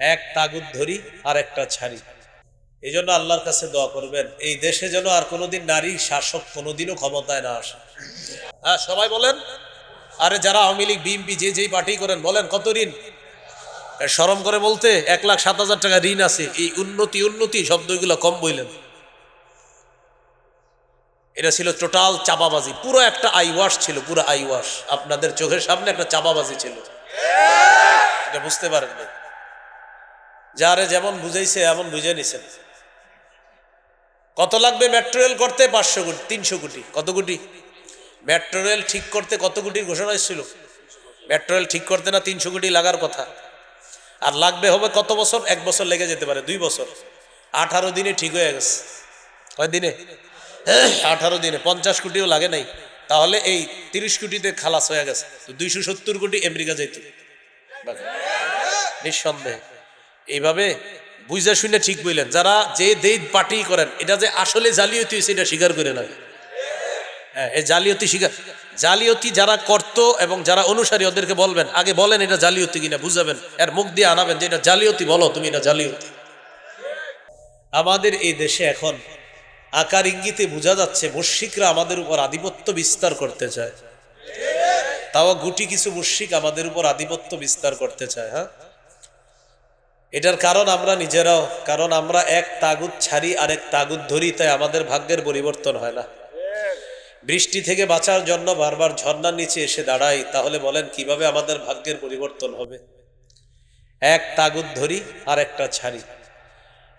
এক তাগুদ ধরি আর একটা ছাড়ি। এই জন্য আল্লাহর কাছে দোয়া করবেন এই দেশে যেন আর কোনোদিন নারী শাসক কোনোদিনও ক্ষমতায় না আসে। হ্যাঁ সবাই বলেন? আরে যারা আওয়ামী লীগ বিএনপি যে যেই পার্টি করেন বলেন কত ঋণ? এ, শরম করে বলতে এক লাখ সাত হাজার টাকা ঋণ আছে এই উন্নতি উন্নতি শব্দগুলো কম বললেন এটা ছিল টোটাল চাপাবাজি পুরো একটা আইওয়াশ ছিল পুরো আইওয়াশ। আপনাদের চোখের সামনে একটা চাপাবাজি ছিল। এটা বুঝতে পারেন না যারে যেমন বুঝাইছে, এমন বুঝে নিছেন। কত লাগবে মেট্রো রেল করতে? পাঁচশো কোটি, তিনশো কোটি। কত কোটি? মেট্রো রেল ঠিক করতে কত কোটির ঘোষণা এসেছিল? মেট্রো রেল ঠিক করতে না তিনশো কোটি লাগার কথা? আর লাগবে হবে কত বছর? এক বছর লেগে যেতে পারে, দুই বছর। আঠারো দিনে ঠিক হয়ে গেছে। কয় দিনে? আঠারো দিনে। পঞ্চাশ কোটিও লাগে নাই। তাহলে এই তিরিশ কোটিতে খালাস হয়ে গেছে। দুইশো সত্তর কোটি আমেরিকা যাইত। নিঃসন্দেহে। এইভাবে বুঝা শুনে ঠিক বললেন, যারা যে দেই পার্টি করেন, এটা যে আসলে জালিয়াতি হয়েছে, এটা স্বীকার করে না। হ্যাঁ এই জালিয়াতি স্বীকার, জালিয়াতি যারা করত এবং যারা অনুসারী, ওদেরকে বলবেন, আগে বলেন এটা জালিয়াতি কিনা, বুঝাবেন, এর মুখ দিয়ে আনাবেন যে এটা জালিয়াতি, বলো তুমি এটা জালিয়াতি। আমাদের এই দেশে এখন আকার ইঙ্গিতে বোঝা যাচ্ছে মুশিকরা আমাদের উপর আধিপত্য বিস্তার করতে চায়। তাও গুটি কিছু মুশিক আমাদের উপর আধিপত্য বিস্তার করতে চায় হ্যাঁ? এটার কারণ আমরা নিজেরাও, কারণ আমরা এক তাগুদ ছাড়ি আরেক তাগুদ ধরি, তাই আমাদের ভাগ্যের পরিবর্তন হয় না। বৃষ্টি থেকে বাঁচার জন্য বারবার ঝর্নার নিচে এসে দাঁড়াই, তাহলে বলেন কীভাবে আমাদের ভাগ্যের পরিবর্তন হবে? এক তাগুদ ধরি আর একটা ছাড়ি।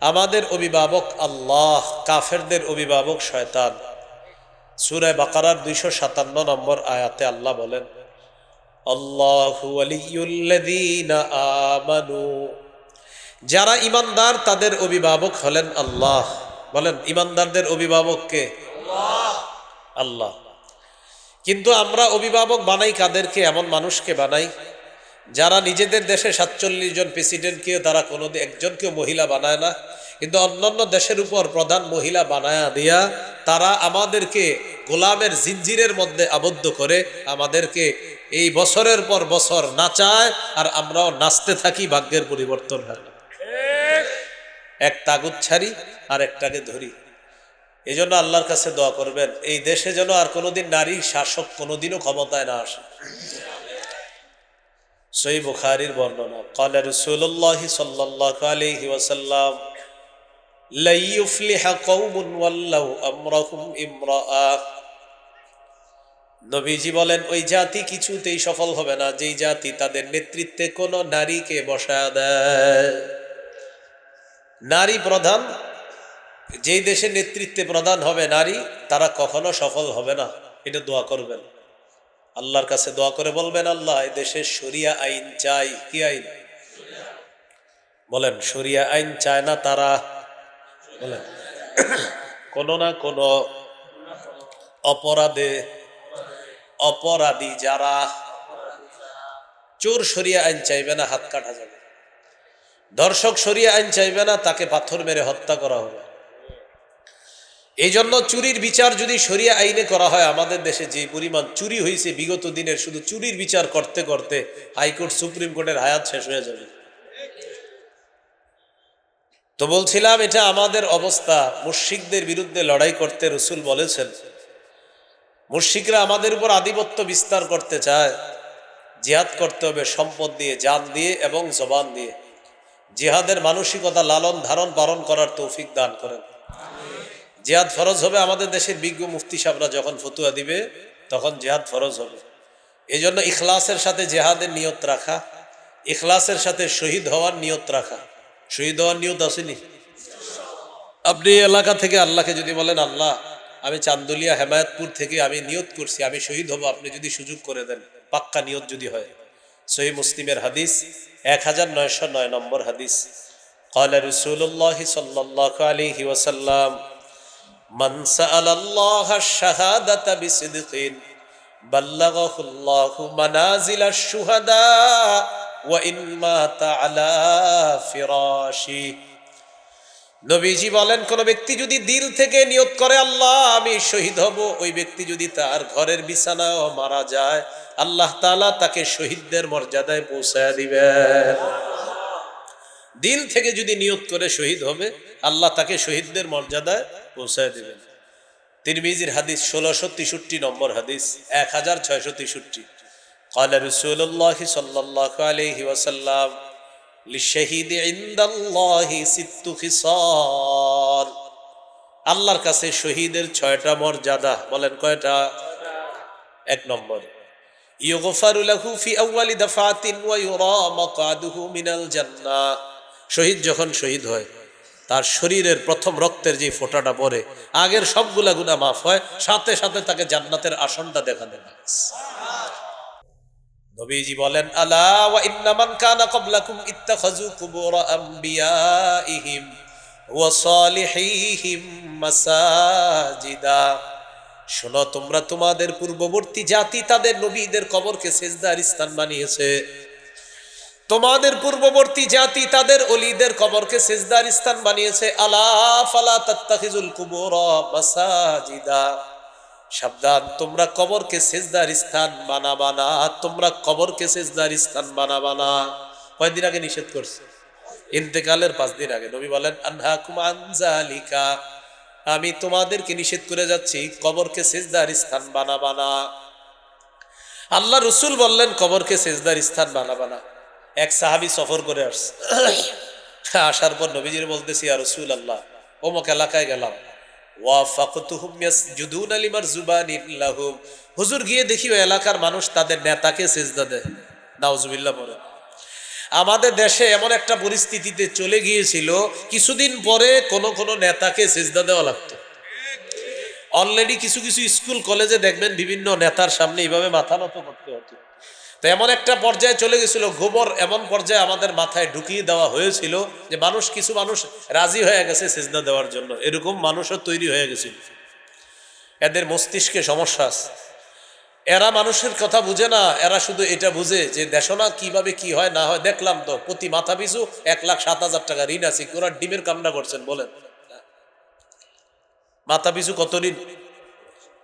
আমাদের অভিভাবক আল্লাহ, কাফেরদের অভিভাবক শয়তান। সুরায় বাকারার দুইশো সাতান্ন নম্বর আয়াতে আল্লাহ বলেন, আল্লাহ আমানু যারা ইমানদার, তাদের অভিভাবক হলেন আল্লাহ। বলেন, ইমানদারদের অভিভাবক কে? আল্লাহ। কিন্তু আমরা অভিভাবক বানাই কাদেরকে? এমন মানুষকে বানাই, যারা নিজেদের দেশে সাতচল্লিশ জন প্রেসিডেন্টকে তারা কোনো একজনকেও মহিলা বানায় না, কিন্তু অন্যান্য দেশের উপর প্রধান মহিলা বানায়া দিয়া তারা আমাদেরকে গোলামের জিঞ্জিরের মধ্যে আবদ্ধ করে আমাদেরকে এই বছরের পর বছর নাচায়, আর আমরাও নাচতে থাকি, ভাগ্যের পরিবর্তন হয়। এক তাগুত ছাড়ি আর একটাকে ধরি। এই জন্য আল্লাহর কাছে দোয়া করবেন, এই দেশে যেন আর কোনোদিন নারী শাসক কোনোদিনও ক্ষমতায় না আসে। সই বুখারির বর্ণনা, কলে রসুল্লাহ সাল্লি আলহি ওয়াসাল্লাম নবীজি বলেন, ওই জাতি কিছুতেই সফল হবে না, যেই জাতি তাদের নেতৃত্বে কোনো নারীকে বসা দেয়। নারী প্রধান, যেই দেশের নেতৃত্বে প্রধান হবে নারী, তারা কখনো সফল হবে না। এটা দোয়া করবেন। আল্লাহর কাছে দোয়া করে বলবেন, আল্লাহ এই দেশের শরিয়া আইন চাই। কি আইন? বলেন, শরিয়া আইন চায় না তারা। বলেন, কোনো না কোনো অপরাধে অপরাধী যারা চোর শরিয়া আইন চাইবে না, হাত কাটা যাবে। দর্শক শরিয়া আইন চাইবে না, তাকে পাথর মেরে হত্যা করা হবে। এই জন্য চুরির বিচার যদি শরিয়া আইনে করা হয়, আমাদের দেশে যে পরিমাণ চুরি হয়েছে বিগত দিনের, শুধু চুরির বিচার করতে করতে হাইকোর্ট, সুপ্রিম কোর্টের হায়াত শেষ হয়ে যাবে। তো বলছিলাম, এটা আমাদের অবস্থা। মুশিকদের বিরুদ্ধে লড়াই করতে রসুল বলেছেন মুশিকরা আমাদের উপর আধিপত্য বিস্তার করতে চায়। জিহাদ করতে হবে, সম্পদ দিয়ে, জান দিয়ে এবং জবান দিয়ে। জিহাদের মানসিকতা লালন ধারণ, পালন করার তৌফিক দান করেন। জিহাদ ফরজ হবে আমাদের দেশের বিজ্ঞ মুফতি সাহরা যখন ফতুয়া দিবে, তখন জেহাদ ফরজ হবে। এই জন্য ইখলাসের সাথে জেহাদের নিয়ত রাখা, ইখলাসের সাথে শহীদ হওয়ার নিয়ত রাখা। শহীদ হওয়ার নিয়ত আসেনি আপনি এলাকা থেকে আল্লাহকে যদি বলেন, আল্লাহ, আমি চান্দুলিয়া হেমায়তপুর থেকে আমি নিয়ত করছি, আমি শহীদ হব, আপনি যদি সুযোগ করে দেন, পাক্কা নিয়ত যদি হয়। সহি মুসলিমের হাদিস এক হাজার নয়শো নয় নম্বর হাদিস قال رسول الله صلى الله عليه وسلم من سأل الله الشهادة بصدق بلغه الله منازل الشهداء وإن مات على فراشه নবীজি বলেন কোন ব্যক্তি যদি দিল থেকে নিয়ত করে আল্লাহ আমি শহীদ হব ওই ব্যক্তি যদি তার ঘরের বিছানাও মারা যায় আল্লাহ তাআলা তাকে শহীদদের মর্যাদায় পৌঁছায় দিবেন দিল থেকে যদি নিয়ত করে শহীদ হবে আল্লাহ তাকে শহীদদের মর্যাদায় পৌঁছায় দেবেন তিরমিজির হাদিস ষোলোশো তেষট্টি নম্বর হাদিস এক হাজার ছয়শো তেষট্টি قال رسول الله صلى الله عليه وسلم للشهيد عند الله ست خصال আল্লাহর কাছে শহীদের ছয়টা মর্যাদা বলেন কয়টা এক নম্বর শহীদ যখন শহীদ হয়, তার শরীরের প্রথম রক্তের যে ফোঁটাটা পড়ে, আগের সবগুলা গুনাহ মাফ হয়, সাথে সাথে তাকে জান্নাতের আসনটা দেখা দেবে নবীজি বলেন, আলা শোনো, তোমরা তোমাদের পূর্ববর্তী জাতি তাদের নবীদের কবরকে সেজদার স্থান বানিয়েছে। তোমাদের পূর্ববর্তী জাতি তাদের অলিদের কবরকে সেজদার স্থান বানিয়েছে। আলা ফালা তাত্তাখিজুল কুবুর মাসাজিদা। সাবধান, তোমরা কবরকে সেজদার স্থান বানাবা না, তোমরা কবরকে সেজদার স্থান বানাবা না। কয়দিন আগে নিষেধ করছে? ইন্তেকালের পাঁচ দিন আগে। নবী বলেন আনহা কুমানজালিকা আমি তোমাদেরকে নিষেধ করে যাচ্ছি, কবরকে সেজদার স্থান বানাবা না। আল্লাহ রসুল বললেন, কবরকে সেজদার স্থান বানাবা না। এক সাহাবি সফর করে আসছে। আসার পর নবীজির বলতেছি আর রসুল আল্লাহ অমুক এলাকায় গেলাম। হুজুর গিয়ে দেখি এলাকার মানুষ তাদের নেতাকে সেজদা দেয়। নাউজুবিল্লাহ পড়ে আমাদের দেশে এমন একটা পরিস্থিতিতে চলে গিয়েছিল, কিছুদিন পরে কোন কোন নেতাকে সেজদা দেওয়া লাগতো। অলরেডি কিছু কিছু স্কুল, কলেজে দেখবেন বিভিন্ন নেতার সামনে এইভাবে মাথা নত করতে হতো। তো এমন একটা পর্যায়ে চলে গেছিল, গোবর এমন পর্যায়ে আমাদের মাথায় ঢুকিয়ে দেওয়া হয়েছিল যে মানুষ, কিছু মানুষ রাজি হয়ে গেছে সেজদা দেওয়ার জন্য। এরকম মানুষও তৈরি হয়ে গেছিল। এদের মস্তিষ্কে সমস্যা আছে। এরা মানুষের কথা বুঝে না, এরা শুধু এটা বুঝে যে দেশনা কীভাবে কি হয়, না হয়। দেখলাম তো, প্রতি মাথা পিছু এক লাখ সাত হাজার টাকা ঋণ আছে। ওরা ডিমের কামনা করছেন, বলেন। মাথা পিছু কত ঋণ?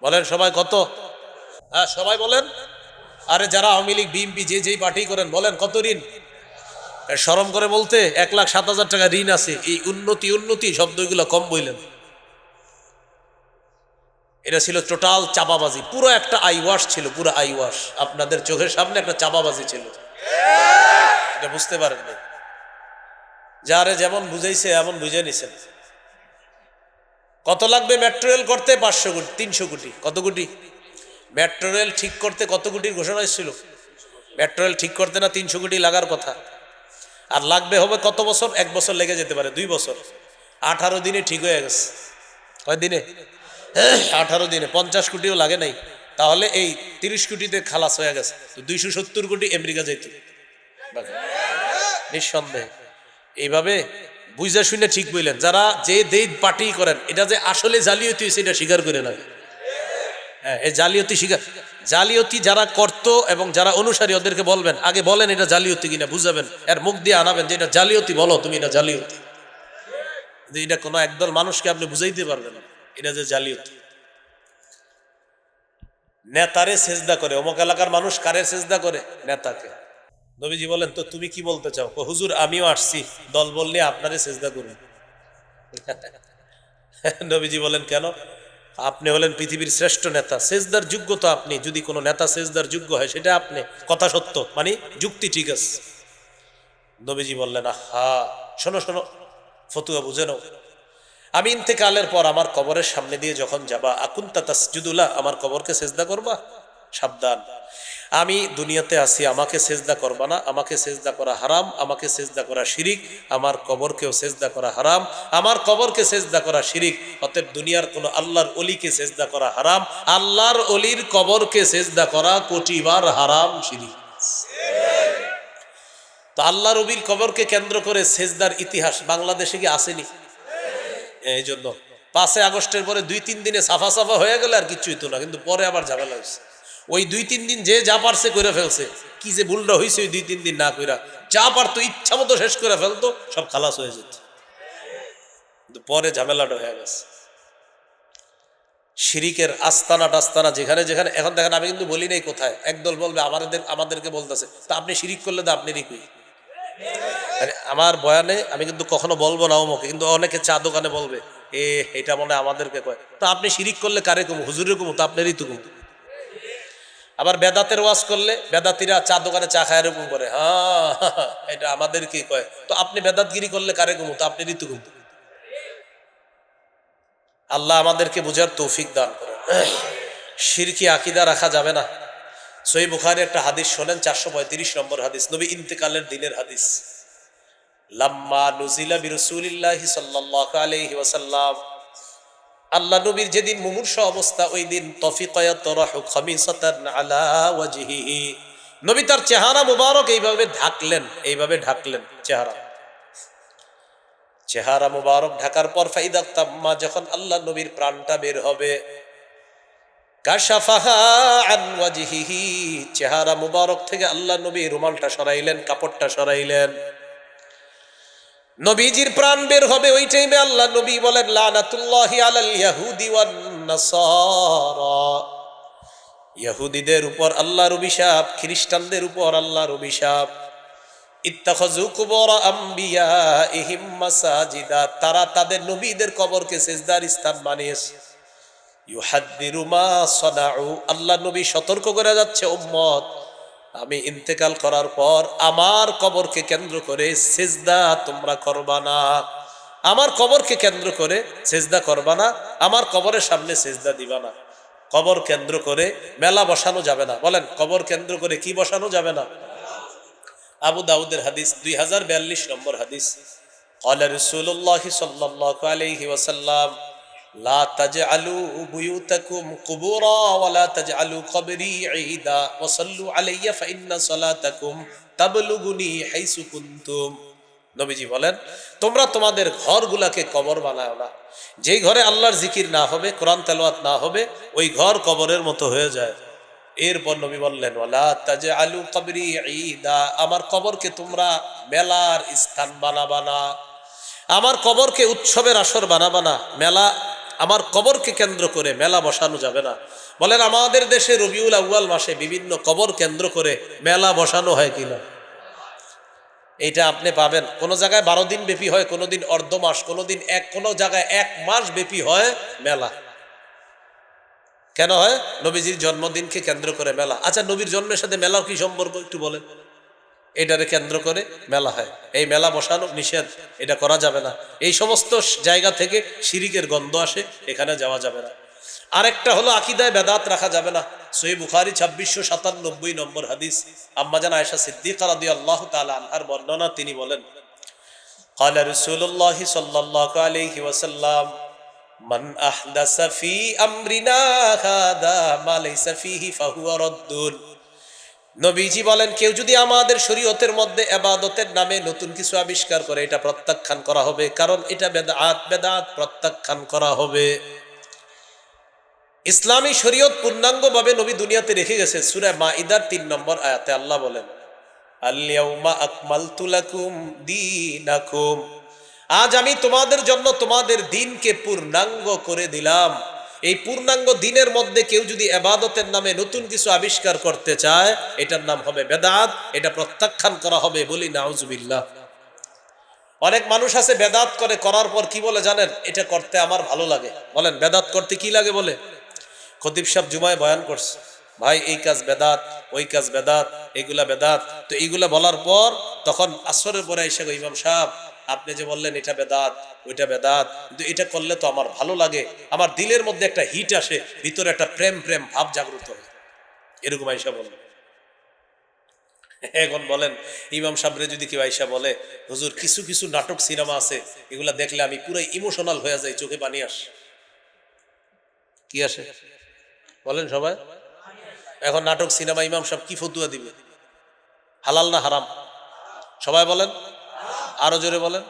বলেন সবাই কত? হ্যাঁ সবাই বলেন। আরে যারা আওয়ামী লীগ, বিএনপি, যে যেই পার্টি করেন, বলেন কত ঋণ? সরম করে বলতে এক লাখ সাত হাজার টাকা ঋণ আছে। এই উন্নতি উন্নতি শব্দগুলো কম বললেন। এটা ছিল টোটাল চাপাবাজি পুরো একটা আইওয়াশ ছিল, পুরো আইওয়াশ। আপনাদের চোখের সামনে একটা চাপাবাজি ছিল। এটা বুঝতে পারেন না যারে যেমন বুঝাইছে, এমন বুঝে নিছেন কত লাগবে মেট্রো করতে? পাঁচশো কোটি, তিনশো কোটি। কত কোটি? মেট্রো ঠিক করতে কত কোটির ঘোষণা এসেছিল? মেট্রো ঠিক করতে না তিনশো কোটি লাগার কথা? আর লাগবে হবে কত বছর? এক বছর লেগে যেতে পারে, দুই বছর। আঠারো দিনে ঠিক হয়ে গেছে। কয় দিনে আঠারো দিনে পঞ্চাশ কোটিও লাগে নাই। তাহলে এই তিরিশ কোটিতে খালাস হয়ে গেছে। দুইশো সত্তর কোটি আমেরিকা যাইত। নিঃসন্দেহে। এইভাবে বুঝা শুনে ঠিক বললেন, যারা যে দেই পার্টি করেন, এটা যে আসলে জালিয়াতি হয়েছে, এটা স্বীকার করে না হ্যাঁ এই জালিয়াতি স্বীকার জালিয়াতি যারা করত এবং যারা অনুসারী, ওদেরকে বলবেন, আগে বলেন এটা জালিয়াতি কিনা, বুঝাবেন। এর মুখ দিয়ে আনাবেন যে এটা জালিয়াতি বলো, তুমি এটা জালিয়াতি। কিন্তু এটা কোনো একদল মানুষকে আপনি বুঝাইতে পারবেন না। এটা যে জালিয়াতি। নেতারে সেজদা করে, অমুক এলাকার মানুষ কারে সেজদা করে? নেতাকে। নবীজি বলেন, তো তুমি কি বলতে চাও? হুজুর, আমিও আসছি। দল বললে আপনারে সেজদা করুন নবীজি বলেন, কেন? আপনি হলেন পৃথিবীর শ্রেষ্ঠ নেতা। সেজদার যোগ্য তো আপনি। যদি কোনো নেতা সেজদার যোগ্য হয়, সেটা আপনি। কথা সত্য মানে যুক্তি ঠিক আছে। নবীজি বললেন হা শোনো শোনো। ফতুয়া বুঝে নাও। আমি ইন্তেকালের পর আমার কবরের সামনে দিয়ে যখন যাবা, আকুন্তা তাসজুদুল্লাহ আমার কবরকে সেজদা করবা? সাবধান। আমি দুনিয়াতে আছি, আমাকে সেজদা করবা না। আমাকে সেজদা করা হারাম, আমাকে সেজদা করা শিরিক, আমার কবরকেও সেজদা করা হারাম। আমার কবরকে সেজদা করা শিরিক, অতএব দুনিয়ার কোনো আল্লাহর অলিকে সেজদা করা হারাম। আল্লাহর অলির কবরকে সেজদা করা কোটিবার হারাম শিরিক। তো আল্লাহ রবির কবরকে কেন্দ্র করে সেজদার ইতিহাস বাংলাদেশে কি আসেনি? এই জন্য পাঁচই আগস্টের পরে দুই, তিন দিনে সাফা সাফা হয়ে গেলে আর কিচ্ছু হইতো না, কিন্তু পরে আবার ঝামেলা হয়েছে ওই দুই, তিন দিন যে যা পারছে করে ফেলছে। কি যে ভুলটা হয়েছে ওই দুই, তিন দিন না কইরা। যা পারতো ইচ্ছা মতো শেষ করে ফেলতো, সব খালাস হয়ে যেত। কিন্তু পরে ঝামেলাটা হয়ে গেছে। শিরিকের আস্তানা টাস্তানা যেখানে যেখানে, এখন দেখেন আমি কিন্তু বলি নাই কোথায়। একদল বলবে, আমাদের, আমাদেরকে বলতেছে, তা আপনি শিরিক করলে তো আপনি কই? মানে আমার বয়ানে আমি কিন্তু কখনো বলব না অমুকে কিন্তু অনেকে চা দোকানে বলবে, এ, এটা মনে আমাদেরকে কয়। তো আপনি শিরিক করলে কারে কমু? হুজুরের কমু? তো আপনারই তো কমু। আবার বেদাতের ওয়াজ করলে বেদাতিরা চা দোকানে চা খায় এরকম করে হ্যাঁ এটা আমাদের কি কয়। তো আপনি বেদাতগিরি করলে কারে কমু? তো আপনারই তো কমু। আল্লাহ আমাদেরকে বুঝার তৌফিক দান করেন। শিরকি আকিদা রাখা যাবে না। সই বুখারি একটা হাদিস শোনেন, চারশো পঁয়ত্রিশ নম্বর হাদিস, নবী ইন্তেকালের দিনের হাদিস। লাম্মা নুজিলা বিরসুলিল্লাহি সাল্লাল্লাহু আলাইহি ওয়াসাল্লাম। আল্লাহ নবীর যেদিন মুমূর্ষ অবস্থা, ওই দিন ওয়াজহিহি নবী তার চেহারা মুবারক এইভাবে ঢাকলেন এইভাবে ঢাকলেন চেহারা। চেহারা মুবারক ঢাকার পর ফাইদা তাম্মা, যখন আল্লাহ নবীর প্রাণটা বের হবে চেহারা মুবারক থেকে আল্লাহ নবী রুমালটা সরাইলেন, কাপড়টা সরাইলেন। নবীজির প্রাণ বের হবে ওই টাইমে আল্লাহ নবী বলেন, লানাতুল্লাহি আলাল ইয়াহুদি ওয়ান নাসারা। ইহুদিদের উপর আল্লাহর অভিশাপ, খ্রিস্টানদের উপর আল্লাহর অভিশাপ। ইত্তাখাযু কুবর আমবিয়াইহিম মাসাজিদা। তারা তাদের নবীদের কবরকে সেজদার স্থান বানিয়েছে। ইউহাদ্দিরু মা সানাউ। আল্লাহ নবী সতর্ক করে যাচ্ছে উম্মত। আমি ইন্তেকাল করার পর আমার কবরকে কেন্দ্র করে সেজদা তোমরা করবা না আমার কবরকে কেন্দ্র করে সেজদা করবা না আমার কবরের সামনে সেজদা দিবা না কবর কেন্দ্র করে মেলা বসানো যাবে না বলেন কবর কেন্দ্র করে কি বসানো যাবে না আবু দাউদের হাদিস দুই হাজার বিয়াল্লিশ নম্বর হাদিস قال رسول الله صلى الله عليه وسلم লা তাজআলু বুয়ুতাকুম কুবুরা ওয়া লা তাজআলু কবরি ঈদা ওয়া সাল্লু আলাইয়া ফা ইন্না সালাতাকুম তাবলুগুনি হাইসু কুনতুম। নবীজি বলেন, তোমরা তোমাদের ঘরগুলাকে কবর বানাও না। যেই ঘরে আল্লাহর জিকির না হবে, কোরআন তেলোয়াত না হবে, ওই ঘর কবরের মতো হয়ে যায়। এরপর নবী বললেন ওলা তাজে আলু কবরি ঈদা, আমার কবরকে তোমরা মেলার স্থান বানাবানা আমার কবরকে উৎসবের আসর বানাবানা মেলা আমার কবরকে কেন্দ্র করে মেলা বসানো যাবে না। বলেন, আমাদের দেশে রবিউল আউয়াল মাসে বিভিন্ন কবর কেন্দ্র করে মেলা বসানো হয় কিনা এইটা আপনি পাবেন। কোন জায়গায় বারো দিন ব্যাপী হয়, কোনো দিন অর্ধ মাস, কোনো দিন এক, কোনো জায়গায় এক মাস ব্যাপী হয় মেলা। কেন হয়? নবীজির জন্মদিনকে কেন্দ্র করে মেলা। আচ্ছা নবীর জন্মের সাথে মেলার কি সম্পর্ক একটু বলেন। এটারে কেন্দ্র করে মেলা হয় এই মেলা বসানো নিষেধ এটা করা যাবে না এই সমস্ত জায়গা থেকে শিরিকের গন্ধ আসে এখানে যাওয়া যাবে না আরেকটা হলো আকিদায় বেদাত রাখা যাবে না সই বুখারি ছাব্বিশশো সাতানব্বই নম্বর হাদিস আম্মাজান আয়সা সিদ্দিকা রাদি আল্লাহ তালা আনহার বর্ণনা তিনি বলেন قال رسول الله صلى الله عليه وسلم من أحدث في أمرنا هذا ما ليس فيه فهو رد নবীজি বলেন, কেউ যদি আমাদের শরীয়তের মধ্যে এবাদতের নামে নতুন কিছু আবিষ্কার করে, এটা প্রত্যাখ্যান করা হবে। কারণ এটা বেদাত বেদাত প্রত্যাখ্যান করা হবে। ইসলামী শরীয়ত পূর্ণাঙ্গভাবে নবী দুনিয়াতে রেখে গেছে, সুরা মাইদার তিন নম্বর আয়াতে আল্লাহ বলেন আজ আমি তোমাদের জন্য তোমাদের দিনকে পূর্ণাঙ্গ করে দিলাম। এই পূর্ণাঙ্গ দিনের মধ্যে কেউ যদি এবাদতের নামে নতুন কিছু আবিষ্কার করতে চায়, এটার নাম হবে বেদাত, এটা প্রত্যাখ্যান করা হবে বলি নাউজুবিল্লাহ। অনেক মানুষ আছে বেদাত করে, করার পর কি বলে জানেন? এটা করতে আমার ভালো লাগে। বলেন, বেদাত করতে কি লাগে বলে? খতিব সাহেব জুমায় বয়ান করছে, ভাই, এই কাজ বেদাত, ওই কাজ বেদাত এইগুলা বেদাত। তো এইগুলা বলার পর তখন আসরের পরে এসে ইমাম সাহেব আপনি যে বললেন, এটা বেদাত, ওইটা বেদাত, কিন্তু এটা করলে তো আমার ভালো লাগে। আমার দিলের মধ্যে একটা হিট আসে, ভিতরে একটা প্রেম প্রেম ভাব জাগ্রত হয়। এরকম আইসা বললেন এখন বলেন, ইমাম সাবরে যদি কেউ আইসা বলে, হুজুর, কিছু কিছু নাটক, সিনেমা আছে, এগুলা দেখলে আমি পুরো ইমোশনাল হয়ে যাই, চোখে পানি আসে। কি আসে? বলেন সবাই। এখন নাটক, সিনেমা, ইমাম সাহেব কি ফতুয়া দিবে? হালাল না হারাম? সবাই বলেন। আরো জোরে বলেন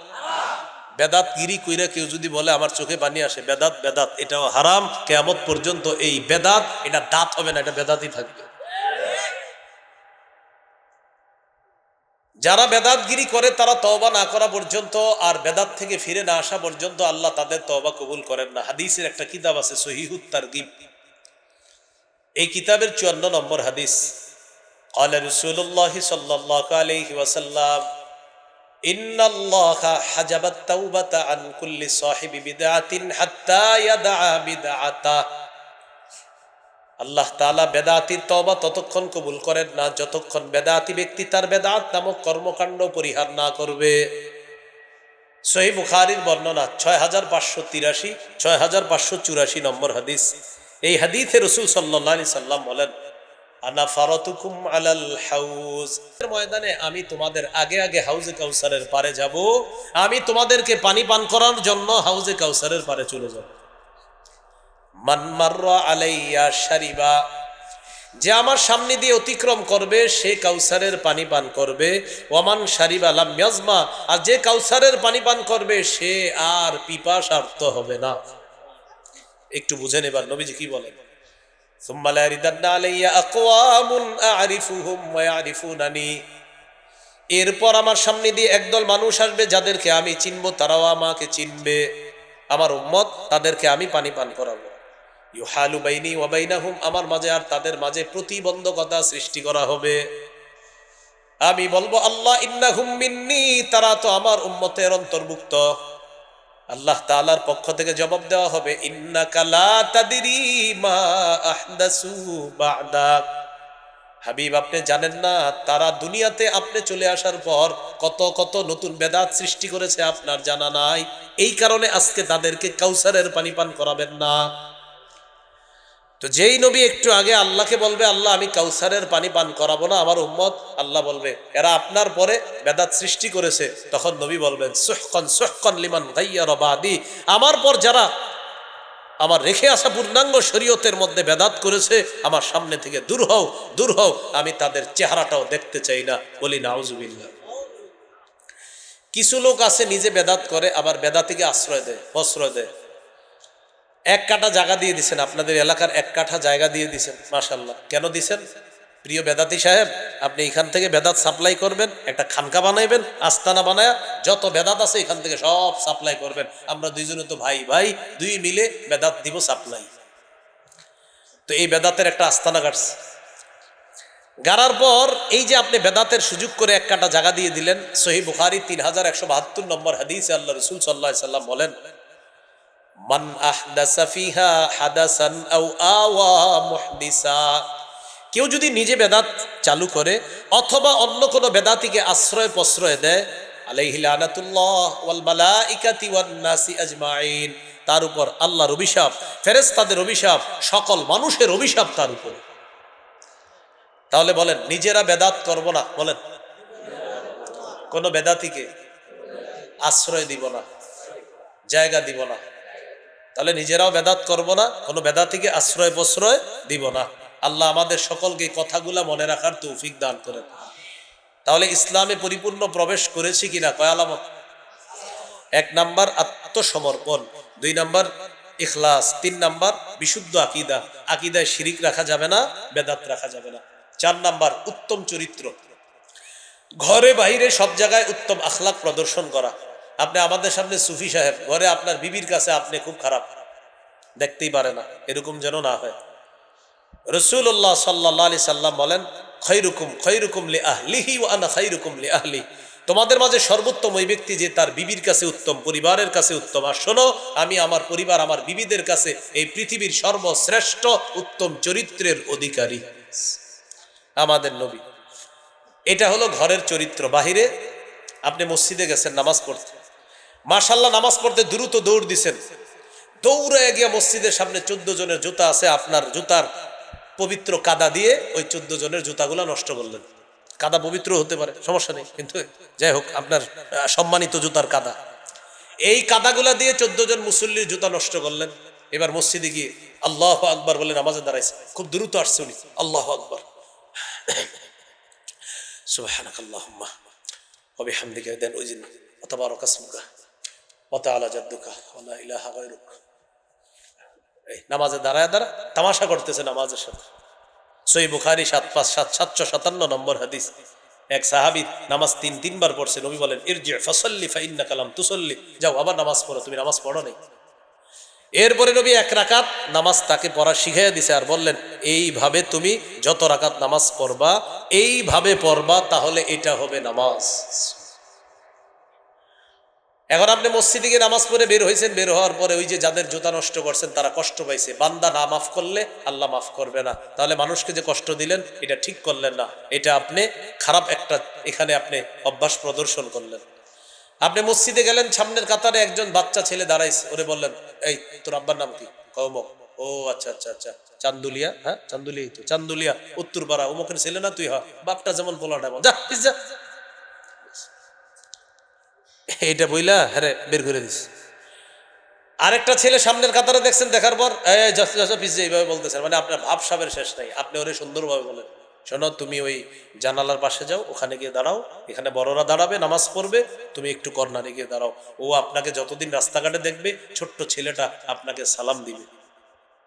বেদাত গিরি কইরা কেউ যদি বলে আমার চোখে পানি আসে বেদাত বেদাত এটাও হারাম কেয়ামত পর্যন্ত এই বেদাত এটা দাঁত হবে না এটা বেদাতই থাকবে যারা বেদাতগিরি করে তারা তওবা না করা পর্যন্ত আর বেদাত থেকে ফিরে না আসা পর্যন্ত আল্লাহ তাদের তওবা কবুল করেন না হাদিসের একটা কিতাব আছে সহিহুত তারগিব এই কিতাবের চুয়ান্ন নম্বর হাদিস قال رسول الله صلى الله عليه وسلم আল্লাহ বেদাতির ততক্ষণ কবুল করেন না, যতক্ষণ বেদাতি ব্যক্তি তার বেদাত নামক কর্মকাণ্ড পরিহার না করবে। সহি বুখারির বর্ণনা ছয় হাজার পাঁচশো তিরাশি ছয় হাজার পাঁচশো চুরাশি নম্বর হাদিস। এই হাদিসে রসুল সাল্লাহ সাল্লাম বলেন আনা ফারতুকুম আলাল হাউজ। ময়দানে আমি তোমাদের আগে আগে হাউজে কাউসারের পারে যাব। আমি তোমাদেরকে পানি পান করার জন্য হাউজে কাউসারের পারে চলে যাব। মান মাররা আলাইয়া শারিবা। যে আমার সামনে দিয়ে অতিক্রম করবে, সে কাউসারের পানি পান করবে। ওমান শারিব আলাম ইয়াজমা। আর যে কাউসারের পানি পান করবে, সে আর পিপাসার্থ হবে না। একটু বুঝে নেবার, নবীজি কি বলেন? ثم لا يردن علي أقوام أعرفهم ويعرفونني এরপর আমার সামনে দিয়ে একদল মানুষ আসবে যাদেরকে আমি চিনবো তারাও আমাকে চিনবে আমার উম্মত তাদেরকে আমি পানি পান করাবো ইউহালু বাইনি ওয়াবাইনাহুম আমার মাঝে আর তাদের মাঝে প্রতিবন্ধকতা সৃষ্টি করা হবে আমি বলবো আল্লাহ ইন্নাহুম মিন্নি তারা তো আমার উম্মতের অন্তর্ভুক্ত আল্লাহ তালার পক্ষ থেকে জবাব দেওয়া হবে ইন্না কালা তাদরি হাবিব, আপনি জানেন না, তারা দুনিয়াতে আপনি চলে আসার পর কত কত নতুন বেদাত সৃষ্টি করেছে আপনার জানা নাই। এই কারণে আজকে তাদেরকে কাউসারের পানি পান করাবেন না। তো যেই নবী একটু আগে আল্লাহকে বলবে, আল্লাহ, আমি কাউসারের পানি পান করাবো না, আমার উম্মত, আল্লাহ বলবে, এরা আপনার পরে বেদাত সৃষ্টি করেছে। তখন নবী বলবেন, সুহকন সুহকন লিমান গাইয়া আমার পর যারা আমার রেখে আসা পূর্ণাঙ্গ শরীয়তের মধ্যে বেদাত করেছে, আমার সামনে থেকে দূর হও দূর হও, আমি তাদের চেহারাটাও দেখতে চাই না। বলি, নাউজুবিল্লাহ। কিছু লোক আছে, নিজে বেদাত করে, আবার বেদাতিকে আশ্রয় দেয়, প্রশ্রয় দেয়। এক কাঠা জায়গা দিয়ে দিছেন, আপনাদের এলাকার এক কাঠা জায়গা দিয়ে দিছেন মাশাল্লাহ কেন দিছেন? প্রিয় বেদাতি সাহেব, আপনি এখান থেকে বেদাত সাপ্লাই করবেন, একটা খানকা বানাইবেন, আস্তানা বানায় যত বেদাত আছে এখান থেকে সব সাপ্লাই করবেন। আমরা দুইজনে তো ভাই ভাই, দুই মিলে বেদাত দিব সাপ্লাই। তো এই বেদাতের একটা আস্তানা কাটছে। গাড়ার পর এই যে আপনি বেদাতের সুযোগ করে এক কাটা জায়গা দিয়ে দিলেন, সহি বুখারি তিন হাজার একশো বাহাত্তর নম্বর হাদিস আল্লাহ রসুল সাল্লাহ সাল্লাম বলেন মান আহদাসা কেউ যদি নিজে বেদাত চালু করে অথবা অন্য কোনো বেদাতিকে আশ্রয় প্রশ্রয় দেয় তার উপর আল্লাহর অভিশাপ, ফেরেশতাদের অভিশাপ, সকল মানুষের অভিশাপ তার উপর। তাহলে বলেন, নিজেরা বেদাত করব না? বলেন। কোন বেদাতিকে আশ্রয় দিব না, জায়গা দিব না। তাহলে নিজেরাও বেদাত করব না, কোনো বেদাতিকে আশ্রয় প্রশ্রয় দিব না। আল্লাহ আমাদের সকলকে কথাগুলা মনে রাখার তৌফিক দান করেন তাহলে ইসলামে পরিপূর্ণ প্রবেশ করেছি কিনা? কয় আলামত? এক নাম্বার, আত্মসমর্পণ। দুই নাম্বার, ইখলাস। তিন নাম্বার, বিশুদ্ধ আকিদা। আকিদায় শিরিক রাখা যাবে না, বেদাত রাখা যাবে না। চার নাম্বার, উত্তম চরিত্র। ঘরে বাইরে সব জায়গায় উত্তম আখলাক প্রদর্শন করা। আপনি আমাদের সামনে সুফি সাহেব, ঘরে আপনার বিবির কাছে আপনি খুব খারাপ। দেখতেই পারে না, এরকম যেন না হয়। রসুল্লাহ সাল্লাহ আলি সাল্লাম বলেন, খৈরুকুম খৈরুকুম লি আহলিহি আনা খৈরুকুম লি আহলি। তোমাদের মাঝে সর্বোত্তম ওই ব্যক্তি যে তার বিবির কাছে উত্তম, পরিবারের কাছে উত্তম। আর শোনো, আমি আমার পরিবার, আমার বিবিদের কাছে এই পৃথিবীর সর্বশ্রেষ্ঠ উত্তম চরিত্রের অধিকারী। আমাদের নবী। এটা হলো ঘরের চরিত্র। বাহিরে আপনি মসজিদে গেছেন, নামাজ পড়তে মাশাল্লাহ নামাজ পড়তে দ্রুত দৌড় দিছেন। দৌড়ে গিয়ে মসজিদের সামনে চোদ্দ জনের জুতা আছে, আপনার জুতার পবিত্র কাদা দিয়ে ওই চোদ্দ জনের জুতাগুলো নষ্ট করলেন। কাদা পবিত্র হতে পারে, সমস্যা নেই, কিন্তু যাই হোক, আপনার সম্মানিত জুতার কাদা। এই কাদাগুলা দিয়ে চোদ্দ জন মুসল্লির জুতা নষ্ট করলেন। এবার মসজিদে গিয়ে আল্লাহ আকবর বলে নামাজে দাঁড়াইছে। খুব দ্রুত আসছে উনি, আল্লাহ আকবর। সুবাহ আল্লাহ অবিহামদিকে দেন ওই অথবা নামাজে দাঁড়ায় দাঁড়া, তামাশা করতেছে নামাজের সাথে। সই বুখারি সাত পাঁচ, সাত, সাতশো সাতান্ন নম্বর হাদিস। এক সাহাবি নামাজ তিন, তিনবার পড়ছে, নবী বলেন, ইরজি, ফসল্লি ফাইন্না কালাম তুসল্লি। যাও, আবার নামাজ পড়ো, তুমি নামাজ পড়ো নেই। এরপরে নবী এক রাকাত নামাজ তাকে পড়া শিখাইয়া দিছে আর বললেন, এইভাবে তুমি যত রাকাত নামাজ পড়বা, এইভাবে পড়বা, তাহলে এটা হবে নামাজ। এখন আপনি মসজিদে গিয়ে নামাজ পড়ে বের হয়েছেন বের হওয়ার পরে ওই যে যাদের জুতা নষ্ট করছেন, তারা কষ্ট পাইছে। বান্দা না মাফ করলে আল্লাহ মাফ করবে না। তাহলে মানুষকে যে কষ্ট দিলেন, এটা ঠিক করলেন না। এটা আপনি খারাপ একটা, এখানে আপনি অভ্যাস প্রদর্শন করলেন। আপনি মসজিদে গেলেন, সামনের কাতারে একজন বাচ্চা ছেলে দাঁড়াইছে, ওরে বললেন, এই, তোর আব্বার নাম কি? কৌম ও আচ্ছা আচ্ছা আচ্ছা চান্দুলিয়া। হ্যাঁ চান্দুলিয়া তো, চান্দুলিয়া, উত্তরপাড়া। অমুকের ছেলে না তুই হ বাপটা যেমন পোলাটা যা যা। এইটা বইলা হ্যাঁ বের করে দিস। আরেকটা ছেলে সামনের কাতারে দেখছেন, দেখার পর পিছিয়ে এইভাবে বলতেছেন। মানে আপনার ভাব সাবের শেষ নাই। আপনি ওরে সুন্দরভাবে বলেন, শোনো, তুমি ওই জানালার পাশে যাও, ওখানে গিয়ে দাঁড়াও। এখানে বড়রা দাঁড়াবে, নামাজ পড়বে, তুমি একটু কর্নারে গিয়ে দাঁড়াও। ও আপনাকে যতদিন রাস্তাঘাটে দেখবে, ছোট্ট ছেলেটা আপনাকে সালাম দিবে।